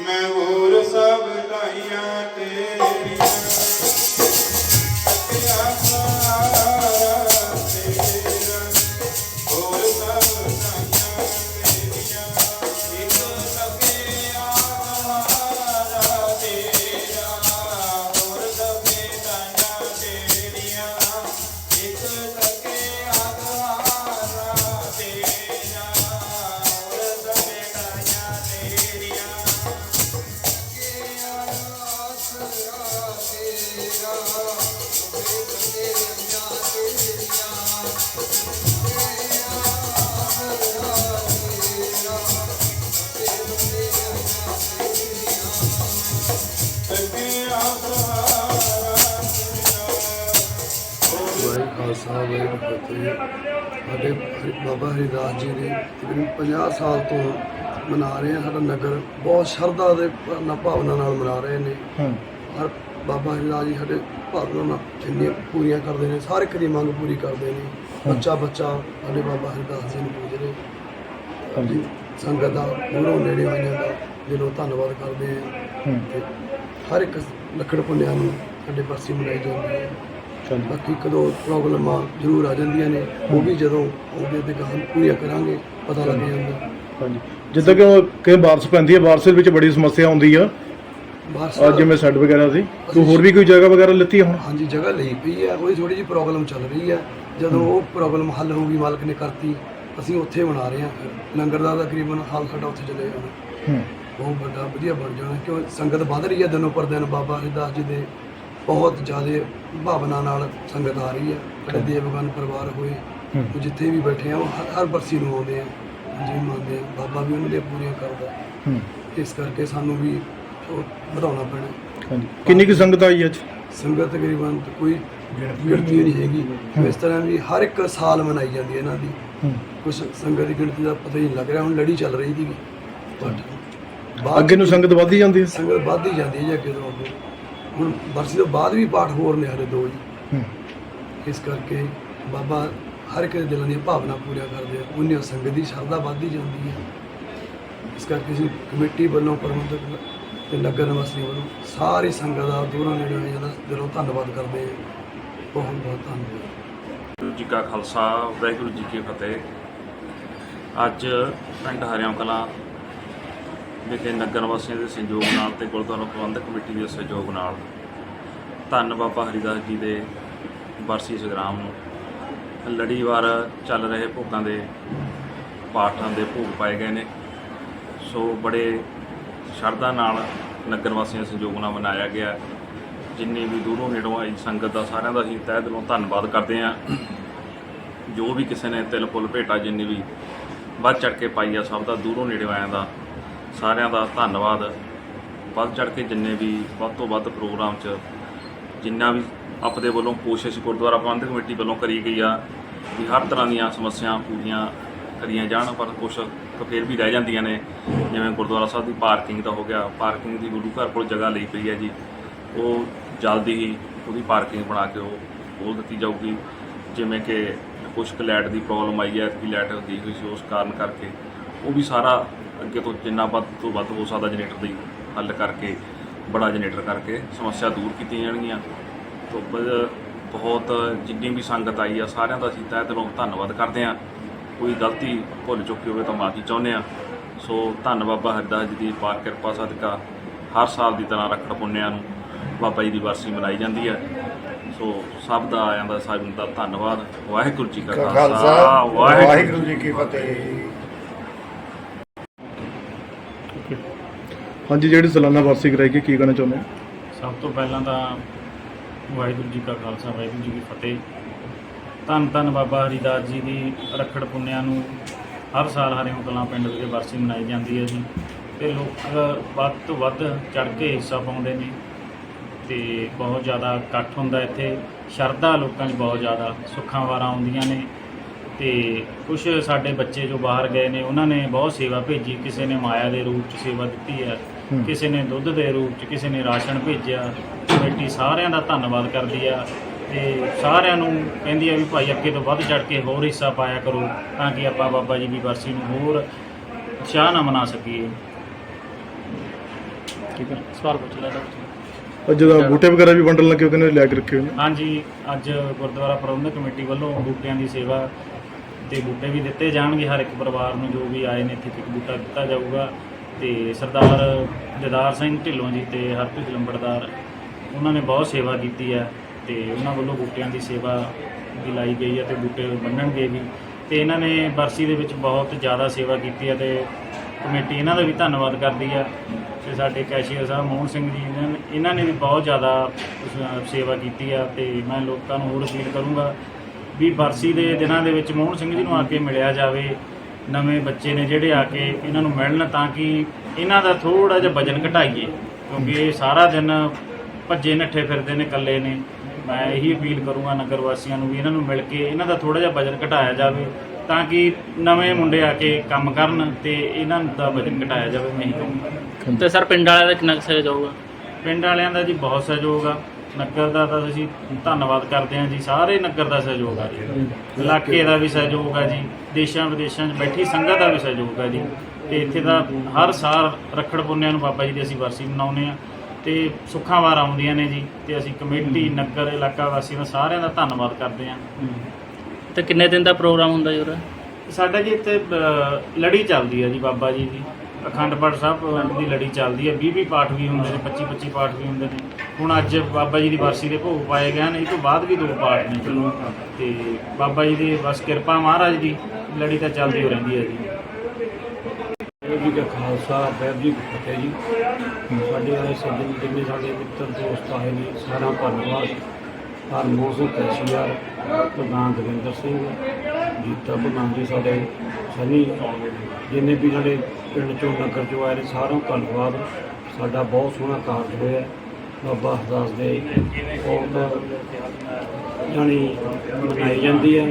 ਮੈਂ ਖਾਲਸਾ ਵਾਹਿਗੁਰੂ ਫਤਿਹ ਸਾਡੇ ਬਾਬਾ ਹਰੀਦਾਸ ਜੀ ਦੇ ਤਕਰੀਬਨ 50 ਸਾਲ ਤੋਂ ਮਨਾ ਰਹੇ ਆ ਸਾਡਾ ਨਗਰ ਬਹੁਤ ਸ਼ਰਧਾ ਦੇ ਭਾਵਨਾ ਭਾਵਨਾ ਨਾਲ ਮਨਾ ਰਹੇ ਨੇ। ਹਰ ਬਾਬਾ ਹਰੀਦਾਸ ਜੀ ਸਾਡੇ ਭਾਵਨਾ ਜਿੰਨੀਆਂ ਪੂਰੀਆਂ ਕਰਦੇ ਨੇ ਸਾਰੇ ਦੀ ਮੰਗ ਪੂਰੀ ਕਰਦੇ ਨੇ। ਬੱਚਾ ਬੱਚਾ ਸਾਡੇ ਬਾਬਾ ਹਰੀਦਾਸ ਜੀ ਨੂੰ ਪੂਜ ਰਹੇ ਹਾਂਜੀ। ਸੰਗਤ ਦਾ ਦੂਰੋਂ ਨੇੜੇ ਆਈਆਂ ਦਾ ਦਿਲੋਂ ਧੰਨਵਾਦ ਕਰਦੇ ਆ। ਹਰ ਇੱਕ ਲੱਖੜ ਪੁੰਨਿਆਂ ਨੂੰ ਸਾਡੇ ਪਾਸੇ ਮਨਾਈ ਜਾਂਦੀ ਹੈ। ਬਾਕੀ ਕਦੋਂ ਪ੍ਰੋਬਲਮਾਂ ਜ਼ਰੂਰ ਆ ਜਾਂਦੀਆਂ ਨੇ ਉਹ ਵੀ ਜਦੋਂ ਆਉਂਦੇ ਤੇ ਗਾਹਾਂ ਪੂਰੀਆਂ ਕਰਾਂਗੇ ਪਤਾ ਲੱਗ ਜਾਂਦਾ। ਹਾਂਜੀ। ਜਿੱਦਾਂ ਕਿ ਉਹ ਕਈ ਬਾਰਿਸ਼ ਪੈਂਦੀ ਹੈ ਬਾਰਿਸ਼ ਦੇ ਵਿੱਚ ਬੜੀ ਸਮੱਸਿਆ ਆਉਂਦੀ ਆ। ਬਾਹਰ ਅੱਜ ਜਿਵੇਂ ਸੈੱਟ ਵਗੈਰਾ ਸੀ। ਤੂੰ ਹੋਰ ਵੀ ਕੋਈ ਜਗ੍ਹਾ ਵਗੈਰਾ ਲਿੱਤੀ ਹੁਣ? ਹਾਂਜੀ ਜਗ੍ਹਾ ਲਈ ਪਈ ਹੈ ਉਹਦੀ ਥੋੜੀ ਜਿਹੀ ਪ੍ਰੋਬਲਮ ਚੱਲ ਰਹੀ ਹੈ ਜਦੋਂ ਉਹ ਪ੍ਰੋਬਲਮ ਹੱਲ ਹੋਊਗੀ ਮਾਲਕ ਨੇ ਕਰਤੀ ਅਸੀਂ ਉੱਥੇ ਬਣਾ ਰਹੇ ਹਾਂ। ਲੰਗਰ ਦਾ ਤਕਰੀਬਨ ਹਾਲ ਸਾਡਾ ਉੱਥੇ ਚੱਲੇ ਜਾਣਾ ਹੂੰ। ਬਹੁਤ ਵੱਡਾ ਵਧੀਆ ਬਣ ਜਾਣਾ। ਕਿਉਂ? ਸੰਗਤ ਵੱਧ ਰਹੀ ਹੈ ਦਿਨੋਂ ਪਰ ਦਿਨ ਬਾਬਾ ਹਰਿਦਾਸ ਜੀ ਦੇ ਬਹੁਤ ਜ਼ਿਆਦਾ ਭਾਵਨਾ ਨਾਲ ਸੰਗਤ ਆ ਰਹੀ ਹੈ। ਸਾਡੇ ਦੇਵਗਨ ਪਰਿਵਾਰ ਹੋਏ। ਉਹ ਜਿੱਥੇ ਵੀ ਬੈਠੇ ਆ ਉਹ ਹਰ- ਹਰ ਬਰਸੀ ਨੂੰ ਆਉਂਦੇ ਆ ਜੀ ਮੰਨਦੇ ਆ। ਬਾਬਾ ਵੀ ਉਹਨਾਂ ਦੀਆਂ ਪੂਰੀਆਂ ਕਰਦਾ ਹੂੰ। ਇਸ ਕਰਕੇ ਸਾਨੂੰ ਵੀ ਉਹ ਵਧਾਉਣਾ ਪੈਣਾ ਹਾਂਜੀ। ਕਿੰਨੀ ਕੁ ਸੰਗਤ ਆਈ ਅੱਜ? ਸੰਗਤ ਤਕਰੀਬਨ ਤਾਂ ਕੋਈ ਗਿਣਤੀ ਨਹੀਂ ਹੈਗੀ। ਇਸ ਤਰ੍ਹਾਂ ਵੀ ਹਰ ਇੱਕ ਸਾਲ ਮਨਾਈ ਜਾਂਦੀ ਹੈ ਇਹਨਾਂ ਦੀ। ਹੂੰ। ਕੁਝ ਸੰਗਤ ਦੀ ਗਿਣਤੀ ਦਾ ਪਤਾ ਹੀ ਨਹੀਂ ਲੱਗ ਰਿਹਾ ਹੁਣ ਲੜੀ ਚੱਲ ਰਹੀ ਸੀਗੀ ਬਟ ਬਾਅਦ ਅੱਗੇ ਨੂੰ ਸੰਗਤ ਵੱਧਦੀ ਜਾਂਦੀ ਹੈ? ਸੰਗਤ ਵੱਧਦੀ ਜਾਂਦੀ ਹੈ ਜੀ ਅੱਗੇ ਤੋਂ ਅੱਗੇ। ਹੁਣ ਬਰਸੀ ਤੋਂ ਬਾਅਦ ਵੀ ਪਾਠ ਹੋਰ ਨੇ ਹਲੇ ਦੋ ਜੀ। ਇਸ ਕਰਕੇ ਬਾਬਾ ਹਰ ਇੱਕ ਦੇ ਦਿਲਾਂ ਦੀਆਂ ਭਾਵਨਾ ਪੂਰੀਆਂ ਕਰਦੇ ਆ ਉਹਨੀਆਂ ਸੰਗਤ ਦੀ ਸ਼ਰਧਾ ਵੱਧਦੀ ਜਾਂਦੀ ਹੈ ਇਸ ਕਰਕੇ ਅਸੀਂ ਕਮੇਟੀ ਵੱਲੋਂ ਪ੍ਰਬੰਧਕ ਤੇ ਨਗਰ ਨਿਵਾਸੀ ਵੱਲੋਂ ਸਾਰੀ ਸੰਗਤ ਦਾ ਦੂਰੋਂ ਨੇੜੇ ਆਈਆਂ ਦਾ ਦਿਲੋਂ ਧੰਨਵਾਦ ਕਰਦੇ ਹਾਂ ਬਹੁਤ ਬਹੁਤ ਧੰਨਵਾਦ। ਵਾਹਿਗੁਰੂ ਜੀ ਕਾ ਖਾਲਸਾ ਵਾਹਿਗੁਰੂ ਜੀ ਕੀ ਫਤਿਹ। ਅੱਜ ਪਿੰਡ ਹਰਿਆਮ ਕਲਾਂ ਵਿਖੇ ਨਗਰ ਵਾਸੀਆਂ ਦੇ ਸਹਿਯੋਗ ਨਾਲ ਤੇ ਗੁਰਦੁਆਰਾ ਪ੍ਰਬੰਧਕ ਕਮੇਟੀ ਦੇ ਸਹਿਯੋਗ ਨਾਲ। ਧੰਨ ਬਾਬਾ ਹਰੀਦਾਸ ਜੀ ਦੇ ਬਰਸੀ ਸੰਗਰਾਮ ਨੂੰ ਲੜੀਵਾਰ ਚੱਲ ਰਹੇ ਭੋਗਾਂ ਦੇ ਪਾਠਾਂ ਦੇ ਭੋਗ ਪਾਏ ਗਏ ਨੇ। ਸੋ ਬੜੇ ਸ਼ਰਧਾ ਨਾਲ ਨਗਰ ਵਾਸੀਆਂ ਦੇ ਸਹਿਯੋਗ ਨਾਲ ਮਨਾਇਆ ਗਿਆ। ਜਿੰਨੀ ਵੀ ਦੂਰੋਂ ਨੇੜੋਂ ਆਈ ਸੰਗਤ ਦਾ ਸਾਰਿਆਂ ਦਾ ਅਸੀਂ ਤਹਿ ਦਿਲੋਂ ਧੰਨਵਾਦ ਕਰਦੇ ਹਾਂ। ਜੋ ਵੀ ਕਿਸੇ ਨੇ ਤਿਲ, ਫੁੱਲ, ਭੇਟਾ ਜਿੰਨੀ ਵੀ ਵੱਧ ਚੜ ਕੇ ਪਾਈ ਆ, ਸਭ ਦਾ ਦੂਰੋਂ ਨੇੜੋਂ ਆਇਆਂ ਦਾ ਸਾਰਿਆਂ ਦਾ ਧੰਨਵਾਦ। ਵੱਧ ਚੜ ਕੇ ਜਿੰਨੇ ਵੀ, ਵੱਧ ਤੋਂ ਵੱਧ ਪ੍ਰੋਗਰਾਮ 'ਚ ਜਿੰਨਾ ਵੀ ਆਪਦੇ ਵੱਲੋਂ ਕੋਸ਼ਿਸ਼ ਗੁਰਦੁਆਰਾ ਪ੍ਰਬੰਧਕ ਕਮੇਟੀ ਵੱਲੋਂ ਕਰੀ ਗਈ ਆ ਵੀ ਹਰ ਤਰ੍ਹਾਂ ਦੀਆਂ ਸਮੱਸਿਆ ਪੂਰੀਆਂ ਕਰੀਆਂ ਜਾਣ, ਪਰ ਕੁਝ ਫੇਰ ਵੀ ਰਹਿ ਜਾਂਦੀਆਂ ਨੇ। ਜਿਵੇਂ ਗੁਰਦੁਆਰਾ ਸਾਹਿਬ ਦੀ ਪਾਰਕਿੰਗ ਦਾ ਹੋ ਗਿਆ, ਪਾਰਕਿੰਗ ਦੀ ਗੁਰੂ ਘਰ ਕੋਲ ਜਗ੍ਹਾ ਲਈ ਪਈ ਹੈ ਜੀ। ਉਹ ਜਲਦੀ ਹੀ ਉਹਦੀ ਪਾਰਕਿੰਗ ਬਣਾ ਕੇ ਉਹ ਖੋਲ੍ਹ ਦਿੱਤੀ ਜਾਊਗੀ। ਜਿਵੇਂ ਕਿ ਕੁਛ ਕੁ ਲਾਈਟ ਦੀ ਪ੍ਰੋਬਲਮ ਆਈ ਹੈ ਕਿ ਲਾਈਟ ਦੀ ਹੋਈ ਸੀ, ਉਸ ਕਾਰਨ ਕਰਕੇ ਉਹ ਵੀ ਸਾਰਾ ਅੱਗੇ ਤੋਂ ਜਿੰਨਾ ਵੱਧ ਤੋਂ ਵੱਧ ਹੋ ਸਕਦਾ ਜਨਰੇਟਰ ਦੀ ਹੱਲ ਕਰਕੇ ਬੜਾ ਜਨਰੇਟਰ ਕਰਕੇ ਸਮੱਸਿਆ ਦੂਰ ਕੀਤੀਆਂ ਜਾਣਗੀਆਂ। ਤੋਂ ਬਹੁਤ ਜਿੰਨੀ ਵੀ ਸੰਗਤ ਆਈ ਆ ਸਾਰਿਆਂ ਦਾ ਅਸੀਂ ਤਹਿ ਦਿਲੋਂ ਧੰਨਵਾਦ ਕਰਦੇ ਹਾਂ। ਕੋਈ ਗਲਤੀ ਭੁੱਲ ਚੁੱਕੀ ਹੋਵੇ ਤਾਂ ਮਾਫੀ ਚਾਹੁੰਦੇ ਹਾਂ। ਸੋ ਧੰਨ ਬਾਬਾ ਹਰਿਦਾਸ ਜੀ ਦੀ ਪਾਰ ਕਿਰਪਾ ਸਦਕਾ ਹਰ ਸਾਲ ਦੀ ਤਰ੍ਹਾਂ ਰੱਖੜ ਪੁੰਨਿਆਂ ਨੂੰ ਬਾਬਾ ਜੀ ਦੀ ਵਰਸੀ ਮਨਾਈ ਜਾਂਦੀ ਹੈ। ਸੋ ਸਭ ਦਾ ਆਇਆਂ ਦਾ ਸਾਹਿਬ ਦਾ ਧੰਨਵਾਦ। ਵਾਹਿਗੁਰੂ ਜੀ ਕਾ ਖਾਲਸਾ। ਵਾਹਿਗੁਰੂ ਜੀ ਕੀ ਫਤਿਹ। ਹਾਂਜੀ ਜਿਹੜੀ ਸਾਲਾਨਾ ਵਾਰਸ਼ਿਕ ਕਰਾਈ ਗਈ ਕੀ ਕਹਿਣਾ ਚਾਹੁੰਦੇ ਹੋ? ਸਭ ਤੋਂ ਪਹਿਲਾਂ ਤਾਂ ਵਾਹਿਗੁਰੂ ਜੀ ਕਾ ਖਾਲਸਾ ਵਾਹਿਗੁਰੂ ਜੀ ਕੀ ਫਤਿਹ। ਧੰਨ ਧੰਨ ਬਾਬਾ ਹਰੀਦਾਸ ਜੀ ਦੀ ਰੱਖੜ ਪੁੰਨਿਆਂ ਨੂੰ ਹਰ ਸਾਲ ਹਰਿਓਂ ਕਲਾਂ ਪਿੰਡ ਵਿਖੇ ਵਰਸੀ ਮਨਾਈ ਜਾਂਦੀ ਹੈ ਜੀ। ਤੇ ਲੋਕ ਵੱਧ ਤੋਂ ਵੱਧ ਚੜ ਕੇ ਹਿੱਸਾ ਪਾਉਂਦੇ ਨੇ ਤੇ ਬਹੁਤ ਜ਼ਿਆਦਾ ਇਕੱਠ ਹੁੰਦਾ ਇੱਥੇ। ਸ਼ਰਧਾ ਲੋਕਾਂ 'ਚ ਬਹੁਤ ਜ਼ਿਆਦਾ ਸੁੱਖਾਂ ਵਾਰਾਂ ਆਉਂਦੀਆਂ ਨੇ। ਤੇ ਕੁਝ ਸਾਡੇ ਬੱਚੇ ਜੋ ਬਾਹਰ ਗਏ ਨੇ ਉਹਨਾਂ ਨੇ ਬਹੁਤ ਸੇਵਾ ਭੇਜੀ। ਕਿਸੇ ਨੇ ਮਾਇਆ ਦੇ ਰੂਪ 'ਚ ਸੇਵਾ ਦਿੱਤੀ ਹੈ। ਕਿਸੇ ਨੇ ਦੁੱਧ ਦੇ ਰੂਪ 'ਚ ਕਿਸੇ ਨੇ ਰਾਸ਼ਨ ਭੇਜਿਆ। ਕਮੇਟੀ ਸਾਰਿਆਂ ਦਾ ਧੰਨਵਾਦ ਕਰਦੀ ਆ ਤੇ ਸਾਰਿਆਂ ਨੂੰ ਕਹਿੰਦੀ ਆ ਵੀ ਭਾਈ ਅੱਗੇ ਤੋਂ ਵੱਧ ਚੜ ਕੇ ਹੋਰ ਹਿੱਸਾ ਪਾਇਆ ਕਰੋ ਤਾਂ ਕਿ ਆਪਾਂ ਬਾਬਾ ਜੀ ਦੀ ਵਰਸੀ ਨੂੰ ਹੋਰ ਉਤਸ਼ਾਹ ਨਾਲ ਮਨਾ ਸਕੀਏ। ਠੀਕ ਹੈ। ਸਵਾਲ ਪੁੱਛ ਲੈ ਅੱਜ ਜਦੋਂ ਬੂਟੇ ਵਗੈਰਾ ਵੀ ਵੰਡਣ ਲੱਗੇ ਉਹ ਕਹਿੰਦੇ ਲਿਆ ਕੇ ਰੱਖੇ ਹੋਏ ਨੇ? ਹਾਂਜੀ ਅੱਜ ਗੁਰਦੁਆਰਾ ਪ੍ਰਬੰਧਕ ਕਮੇਟੀ ਵੱਲੋਂ ਬੂਟਿਆਂ ਦੀ ਸੇਵਾ ਤੇ ਬੂਟੇ ਵੀ ਦਿੱਤੇ ਜਾਣਗੇ, ਹਰ ਇੱਕ ਪਰਿਵਾਰ ਨੂੰ ਜੋ ਵੀ ਆਏ ਨੇ ਇੱਥੇ ਇੱਕ ਬੂਟਾ ਦਿੱਤਾ ਜਾਊਗਾ। ਤੇ ਸਰਦਾਰ ਜਦਾਰ ਸਿੰਘ ਢਿੱਲੋਂ ਜੀ ਤੇ ਹਰਪ੍ਰੀਤ ਲੰਬੜਦਾਰ, ਉਹਨਾਂ ਨੇ ਬਹੁਤ ਸੇਵਾ ਕੀਤੀ ਹੈ ਤੇ ਉਹਨਾਂ ਵੱਲੋਂ ਬੂਟਿਆਂ ਦੀ ਸੇਵਾ ਵੀ ਲਾਈ ਗਈ ਹੈ ਤੇ ਬੂਟੇ ਵੰਡਣਗੇ ਵੀ। ਤੇ ਇਹਨਾਂ ਨੇ ਬਰਸੀ ਦੇ ਵਿੱਚ ਬਹੁਤ ਜ਼ਿਆਦਾ ਸੇਵਾ ਕੀਤੀ ਹੈ ਤੇ ਕਮੇਟੀ ਇਹਨਾਂ ਦਾ ਵੀ ਧੰਨਵਾਦ ਕਰਦੀ ਹੈ। ਤੇ ਸਾਡੇ ਕੈਸ਼ੀਅਰ ਸਾਹਿਬ ਮੋਹਨ ਸਿੰਘ ਜੀ, ਇਹਨਾਂ ਨੇ ਇਹਨਾਂ ਨੇ ਵੀ ਬਹੁਤ ਜ਼ਿਆਦਾ ਸੇਵਾ ਕੀਤੀ ਆ ਤੇ ਮੈਂ ਲੋਕਾਂ ਨੂੰ ਹੋਰ ਅਪੀਲ ਕਰੂੰਗਾ ਵੀ ਬਰਸੀ ਦੇ ਦਿਨਾਂ ਦੇ ਵਿੱਚ ਮੋਹਨ ਸਿੰਘ ਜੀ ਨੂੰ ਆ ਕੇ ਮਿਲਿਆ ਜਾਵੇ ਨਵੇਂ ਬੱਚੇ ਨੇ ਜਿਹੜੇ ਆ ਕੇ ਇਹਨਾਂ ਨੂੰ ਮਿਲਣ ਤਾਂ ਕਿ ਇਹਨਾਂ ਦਾ ਥੋੜਾ ਜਿਹਾ ਵਜਨ ਘਟਾਈਏ ਕਿਉਂਕਿ ਇਹ ਸਾਰਾ ਦਿਨ ਭੱਜੇ ਨੱਠੇ ਫਿਰਦੇ ਨੇ ਇਕੱਲੇ ਨੇ। ਮੈਂ ਇਹੀ ਅਪੀਲ ਕਰੂੰਗਾ ਨਗਰ ਵਾਸੀਆਂ ਨੂੰ ਵੀ ਇਹਨਾਂ ਨੂੰ ਮਿਲ ਕੇ ਇਹਨਾਂ ਦਾ ਥੋੜਾ ਜਿਹਾ ਵਜਨ ਘਟਾਇਆ ਜਾਵੇ ਤਾਂ ਕਿ ਨਵੇਂ ਮੁੰਡੇ ਆ ਕੇ ਕੰਮ ਕਰਨ ਤੇ ਇਹਨਾਂ ਦਾ ਵਜਨ ਘਟਾਇਆ ਜਾਵੇ ਮੈਂ ਇਹੀ ਕਹੂੰਗਾ। ਤੇ ਸਰ ਪਿੰਡ ਵਾਲਿਆਂ ਦਾ ਕਿੰਨਾ ਸਹਿਯੋਗ ਆ ਪਿੰਡ ਵਾਲਿਆਂ ਦਾ ਜੀ ਬਹੁਤ ਸਹਿਯੋਗ ਆ। ਨਗਰ ਦਾ ਤਾਂ ਅਸੀਂ ਧੰਨਵਾਦ ਕਰਦੇ ਹਾਂ ਜੀ ਸਾਰੇ ਨਗਰ ਦਾ ਸਹਿਯੋਗ ਆ ਜੀ। ਇਲਾਕੇ ਦਾ ਵੀ ਸਹਿਯੋਗ ਆ ਜੀ ਦੇਸ਼ਾਂ ਵਿਦੇਸ਼ਾਂ 'ਚ ਬੈਠੀ ਸੰਗਤ ਦਾ ਵੀ ਸਹਿਯੋਗ ਆ ਜੀ। ਤੇ ਇੱਥੇ ਦਾ ਹਰ ਸਾਲ ਰੱਖੜ ਪੁੰਨਿਆਂ ਨੂੰ ਬਾਬਾ ਜੀ ਦੀ ਅਸੀਂ ਵਰਸੀ ਮਨਾਉਂਦੇ ਆ ਤੇ ਸੁੱਖਾਂ ਵਾਰ ਆਉਂਦੀਆਂ ਨੇ ਜੀ ਤੇ ਅਸੀਂ ਕਮੇਟੀ ਨਗਰ ਇਲਾਕਾ ਵਾਸੀਆਂ ਦਾ ਸਾਰਿਆਂ ਦਾ ਧੰਨਵਾਦ ਕਰਦੇ ਹਾਂ। ਤੇ ਕਿੰਨੇ ਦਿਨ ਦਾ ਪ੍ਰੋਗਰਾਮ ਹੁੰਦਾ ਜੀ ਉਰੇ? ਸਾਡਾ ਜੀ ਇੱਥੇ ਅ, ਲੜੀ ਚੱਲਦੀ ਹੈ ਜੀ ਬਾਬਾ ਜੀ ਦੀ। ਅਖੰਡ ਪਾਠ ਸਾਹਿਬ ਦੀ ਲੜੀ ਚੱਲਦੀ ਹੈ। 20 20 ਪਾਠ ਵੀ ਹੁੰਦੇ ਨੇ 25 25 ਪਾਠ ਵੀ ਹੁੰਦੇ ਨੇ। ਹੁਣ ਅੱਜ ਬਾਬਾ ਜੀ ਦੀ ਵਰਸੀ ਦੇ ਭੋਗ ਪਾਏ ਗਏ ਨੇ ਇਹ ਤੋਂ ਬਾਅਦ ਵੀ ਦੋ ਪਾਠ ਨੇ ਜੀ ਤੇ ਬਾਬਾ ਜੀ ਦੀ ਬਸ ਕਿਰਪਾ ਮਹਾਰਾਜ ਦੀ, ਲੜੀ ਤਾਂ ਚੱਲਦੀ ਹੋ ਰਹਿੰਦੀ ਹੈ ਜੀ। ਵਾਹਿਗੁਰੂ ਜੀ ਕਾ ਖਾਲਸਾ, ਵਾਹਿਗੁਰੂ ਜੀ ਕੀ ਫਤਿਹ ਜੀ। ਸਾਡੇ ਵਾਲੇ ਸੱਜਣ ਜਿੰਨੇ ਸਾਡੇ ਮਿੱਤਰ, ਦੋਸਤ ਆਏ ਨੇ ਸਾਰਾ ਧੰਨਵਾਦ। ਹਰਮੋਹਨ ਸਿੰਘ ਕੈਸ਼ੀਆਰ ਪ੍ਰਧਾਨ ਦਵਿੰਦਰ ਸਿੰਘ ਜੀਤਾ ਪ੍ਰਧਾਨ ਜੀ ਸਾਡੇ ਸਨੀ ਜਿੰਨੇ ਵੀ ਸਾਡੇ ਪਿੰਡ ਚੋਂ ਨਗਰ ਚੋਂ ਆਏ ਨੇ ਸਾਰਿਆਂ ਨੂੰ ਧੰਨਵਾਦ। ਸਾਡਾ ਬਹੁਤ ਸੋਹਣਾ ਕਾਰਜ ਹੋਇਆ ਬਾਬਾ ਹਰਦਾਸ ਦੇ ਬਹੁਤ ਜਾਣੀ ਮਨਾਈ ਜਾਂਦੀ ਹੈ।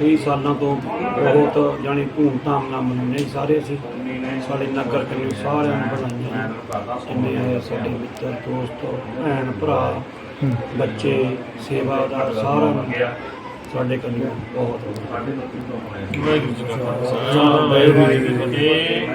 ਕਈ ਸਾਲਾਂ ਤੋਂ ਬਹੁਤ ਜਾਣੀ ਧੂਮ-ਧਾਮ ਨਾਲ ਮਨਾਉਂਦੇ ਸਾਰੇ ਅਸੀਂ। ਸਾਡੇ ਨਗਰ ਕਨੀ ਸਾਰਿਆਂ ਨੂੰ ਬਣਾਈਆਂ ਜਿੰਨੇ ਆਏ ਸਾਡੇ ਮਿੱਤਰ ਦੋਸਤ ਭੈਣ ਭਰਾ ਬੱਚੇ ਸੇਵਾਦਾਰ ਸਾਰਿਆਂ ਨੂੰ। ਸਾਡੇ ਕਨੀ ਬਹੁਤ ਵਾਹਿਗੁਰੂ ਜੀ ਕਾ ਖਾਲਸਾ। ਵਾਹਿਗੁਰੂ ਜੀ ਕੀ ਫਤਿਹ।